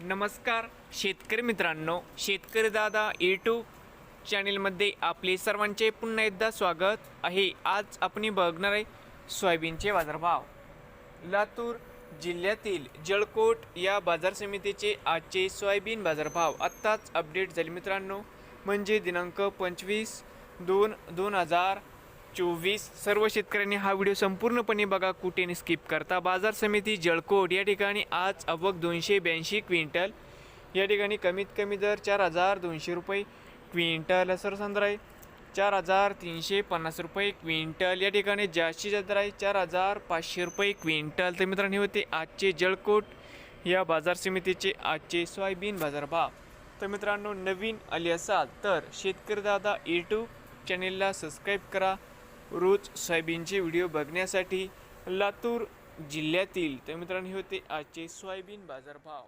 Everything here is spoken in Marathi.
नमस्कार शेतकरी मित्रांनो शेतकरी दादा यूट्यूब चॅनेलमध्ये आपले सर्वांचे पुन्हा एकदा स्वागत आहे. आज आपण बघणार आहे सोयाबीनचे बाजारभाव. लातूर जिल्ह्यातील जळकोट या बाजार समितीचे आजचे सोयाबीन बाजारभाव आत्ताच अपडेट झाले मित्रांनो. म्हणजे दिनांक पंचवीस दोन दोन हजार चोवीस. सर्व शेतकऱ्यांनी हा व्हिडिओ संपूर्णपणे बघा कुठे स्किप करता. बाजार समिती जळकोट या ठिकाणी आज अवक दोनशे ब्याऐंशी क्विंटल. या ठिकाणी कमीत कमी दर चार हजार दोनशे रुपये क्विंटल. सरसंद्र आहे चार हजार तीनशे पन्नास रुपये क्विंटल. या ठिकाणी जास्तीत जास्त आहे चार हजार पाचशे रुपये क्विंटल. तर मित्रांनो होते आजचे जळकोट. या बाजार समितीचे आजचे सोयाबीन बाजारभाव. तर मित्रांनो नवीन आले असाल तर शेतकरी दादा यूट्यूब चॅनेलला सबस्क्राईब करा. रोज सोयाबीनचे व्हिडिओ बघण्यासाठी लातूर जिल्ह्यातील तर मित्रांनो हे होते आजचे सोयाबीन बाजारभाव.